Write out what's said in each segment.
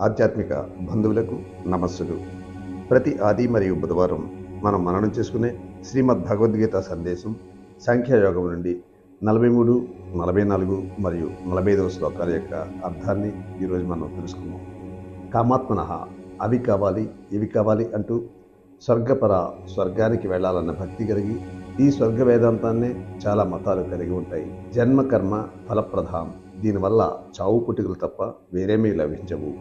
ఆధ్యాత్మిక బంధువులకు నమస్సులు. ప్రతి ఆది మరియు బుధవారం మనం మననం చేసుకునే శ్రీమద్ భగవద్గీత సందేశం సంఖ్యాయోగం నుండి నలభై మూడు నలభై నాలుగు మరియు నలభై ఐదవ శ్లోకాల యొక్క అర్థాన్ని ఈరోజు మనం తెలుసుకుందాం. కామాత్మన అవి కావాలి ఇవి కావాలి అంటూ స్వర్గపర స్వర్గానికి వెళ్ళాలన్న భక్తి కలిగి ఈ స్వర్గ వేదాంతాన్ని చాలా మతాలు కలిగి ఉంటాయి. జన్మ కర్మ ఫలప్రధాం. దీనివల్ల చావు పుట్టుకలు తప్ప వేరేమీ లభించవు.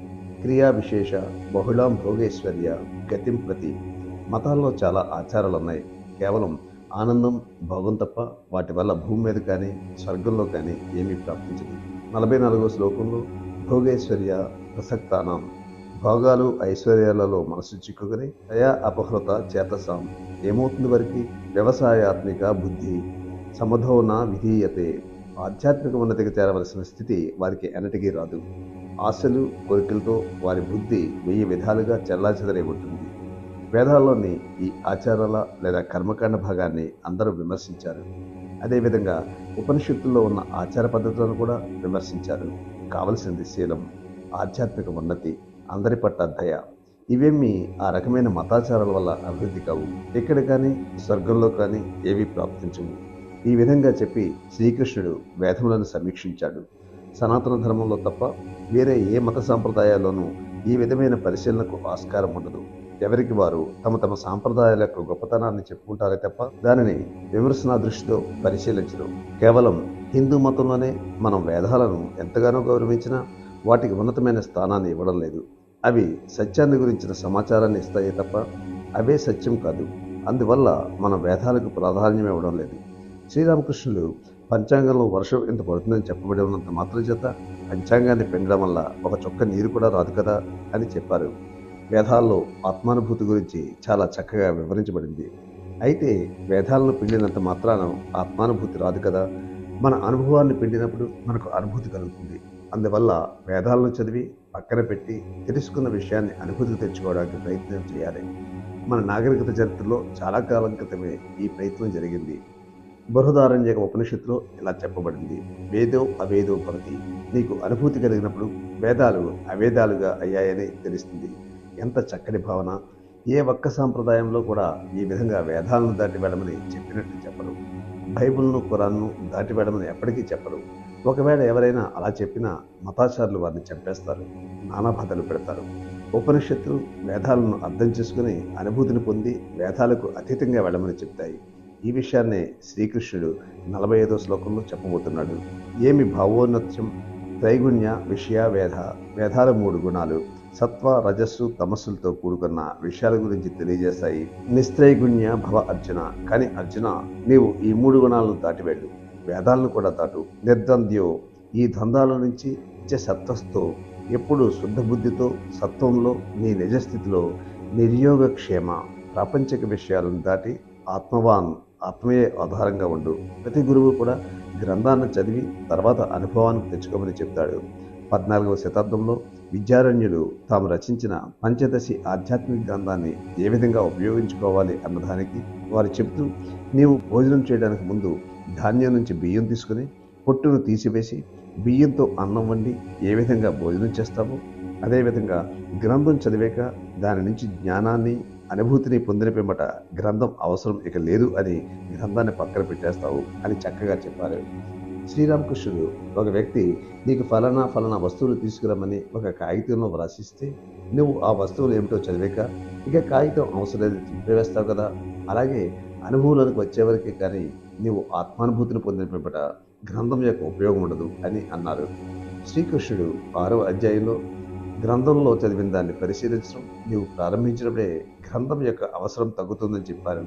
క్రియా విశేష బహుళాం భోగేశ్వర్య గతిం ప్రతి. మతాల్లో చాలా ఆచారాలు ఉన్నాయి కేవలం ఆనందం భోగం తప్ప వాటి వల్ల భూమి మీద కానీ స్వర్గంలో కానీ ఏమీ ప్రాప్తించదు. నలభై నాలుగో శ్లోకంలో భోగేశ్వర్య ప్రసక్తానం. భోగాలు ఐశ్వర్యాలలో మనసు చిక్కుకుని దయా అపహృత చేతసాం. ఏమవుతుంది వారికి? వ్యవసాయాత్మిక బుద్ధి సమధోన విధీయతే. ఆధ్యాత్మిక ఉన్నతికి చేరవలసిన స్థితి వారికి ఎన్నటికీ రాదు. ఆశలు కోరికలతో వారి బుద్ధి వెయ్యి విధాలుగా చెల్లాచెదరై ఉంటుంది. వేదాల్లోని ఈ ఆచారాల లేదా కర్మకాండ భాగాన్ని అందరూ విమర్శించారు. అదేవిధంగా ఉపనిషత్తుల్లో ఉన్న ఆచార పద్ధతులను కూడా విమర్శించారు. కావలసింది శీలం ఆధ్యాత్మిక ఉన్నతి. అందరి పట్ల దయ. ఇవేమీ ఆ రకమైన మతాచారాల వల్ల అభివృద్ధి కావు. ఇక్కడ కానీ స్వర్గంలో కానీ ఏవీ ప్రాప్తించవు. ఈ విధంగా చెప్పి శ్రీకృష్ణుడు వేదములను సమీక్షించాడు. సనాతన ధర్మంలో తప్ప వేరే ఏ మత సాంప్రదాయాల్లోనూ ఈ విధమైన పరిశీలనకు ఆస్కారం ఉండదు. ఎవరికి వారు తమ తమ సాంప్రదాయాల యొక్క గొప్పతనాన్ని చెప్పుకుంటారే తప్ప దానిని విమర్శనా దృష్టితో పరిశీలించరు. కేవలం హిందూ మతంలోనే మనం వేదాలను ఎంతగానో గౌరవించినా వాటికి ఉన్నతమైన స్థానాన్ని ఇవ్వడం లేదు. అవి సత్యాన్ని గురించిన సమాచారాన్ని ఇస్తాయే తప్ప అవే సత్యం కాదు. అందువల్ల మన వేదాలకు ప్రాధాన్యం ఇవ్వడం లేదు. శ్రీరామకృష్ణులు పంచాంగంలో వర్షం ఇంత పడుతుందని చెప్పబడి ఉన్నంత మాత్రం చేత పంచాంగాన్ని పెండడం వల్ల ఒక చొక్క నీరు కూడా రాదు కదా అని చెప్పారు. వేదాల్లో ఆత్మానుభూతి గురించి చాలా చక్కగా వివరించబడింది. అయితే వేదాలను పిండినంత మాత్రాన ఆత్మానుభూతి రాదు కదా. మన అనుభవాన్ని పిండినప్పుడు మనకు అనుభూతి కలుగుతుంది. అందువల్ల వేదాలను చదివి పక్కన పెట్టి తెలుసుకున్న విషయాన్ని అనుభూతికి తెచ్చుకోవడానికి ప్రయత్నం చేయాలి. మన నాగరికత చరిత్రలో చాలా కాలం క్రితమే ఈ ప్రయత్నం జరిగింది. బృహదారణ్యక ఉపనిషత్తులో ఇలా చెప్పబడింది. వేదో అవేదో భవతి నీకు అనుభూతి కలిగినప్పుడు వేదాలు అవేదాలుగా అయ్యాయని తెలుస్తుంది. ఎంత చక్కటి భావన. ఏ ఒక్క సాంప్రదాయంలో కూడా ఈ విధంగా వేదాలను దాటి వెళ్ళమని చెప్పినట్టు చెప్పరు. బైబుల్ను ఖురాన్ను దాటి ఎప్పటికీ చెప్పరు. ఒకవేళ ఎవరైనా అలా చెప్పినా మతాచారులు వారిని చంపేస్తారు నానాబాధలు పెడతారు. ఉపనిషత్తులు వేదాలను అర్థం చేసుకుని అనుభూతిని పొంది వేదాలకు అతీతంగా వెళ్ళమని చెప్తాయి. ఈ విషయాన్నే శ్రీకృష్ణుడు నలభై ఐదో శ్లోకంలో చెప్పబోతున్నాడు. ఏమి భావోన్నత్యం త్రైగుణ్య విషయ వేధ వేదాల మూడు గుణాలు సత్వ రజస్సు తమస్సులతో కూడుకున్న విషయాల గురించి తెలియజేస్తాయి నిస్త్రైగుణ్య భవ అర్జున కానీ అర్జున నీవు ఈ మూడు గుణాలను దాటివెళ్ళు వేదాలను కూడా దాటు. నిర్ద్వంద్యో. ఈ ద్వంద్వాల నుంచి ఇచ్చే సత్వస్తో ఎప్పుడు శుద్ధ బుద్ధితో సత్వంలో నీ నిజస్థితిలో నిర్యోగక్షేమ ప్రాపంచిక విషయాలను దాటి ఆత్మవాన్ ఆత్మయే ఆధారంగా ఉండు. ప్రతి గురువు కూడా గ్రంథాన్ని చదివి తర్వాత అనుభవానికి తెచ్చుకోమని చెప్తాడు. పద్నాలుగవ శతాబ్దంలో విద్యారణ్యులు తాము రచించిన పంచదశి ఆధ్యాత్మిక గ్రంథాన్ని ఏ విధంగా ఉపయోగించుకోవాలి అన్నదానికి వారు చెప్తూ నీవు భోజనం చేయడానికి ముందు ధాన్యం నుంచి బియ్యం తీసుకుని పొట్టును తీసివేసి బియ్యంతో అన్నం వండి ఏ విధంగా భోజనం చేస్తావో? అదేవిధంగా గ్రంథం చదివాక దాని నుంచి జ్ఞానాన్ని అనుభూతిని పొందిన పిమ్మట గ్రంథం అవసరం ఇక లేదు అని గ్రంథాన్ని పక్కన పెట్టేస్తావు అని చక్కగా చెప్పారు. శ్రీరామకృష్ణుడు ఒక వ్యక్తి నీకు ఫలానా ఫలానా వస్తువులు తీసుకురమ్మని ఒక కాగితంలో వ్రాసిస్తే నువ్వు ఆ వస్తువులు ఏమిటో చదివాక ఇక కాగితం అవసరం లేదు తిప్పివేస్తావు కదా. అలాగే అనుభవంలోకి వచ్చేవరకే కానీ నీవు ఆత్మానుభూతిని పొందిన పిమ్మట గ్రంథం యొక్క ఉపయోగం ఉండదు అని అన్నారు. శ్రీకృష్ణుడు ఆరవ అధ్యాయంలో గ్రంథంలో చదివిన దాన్ని పరిశీలించడం నీవు ప్రారంభించినప్పుడే గ్రంథం యొక్క అవసరం తగ్గుతుందని చెప్పారు.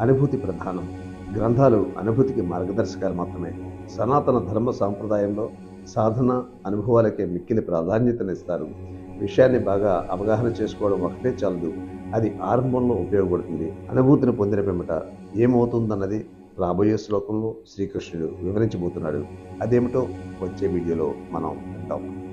అనుభూతి ప్రధానం. గ్రంథాలు అనుభూతికి మార్గదర్శకాలు మాత్రమే. సనాతన ధర్మ సాంప్రదాయంలో సాధన అనుభవాలకే మిక్కిలి ప్రాధాన్యతనిస్తారు. విషయాన్ని బాగా అవగాహన చేసుకోవడం ఒకటే చాలదు. అది ఆరంభంలో ఉపయోగపడుతుంది. అనుభూతిని పొందిన పిమ్మట ఏమవుతుందన్నది రాబోయే శ్లోకంలో శ్రీకృష్ణుడు వివరించబోతున్నాడు. అదేమిటో వచ్చే వీడియోలో మనం వింటాం.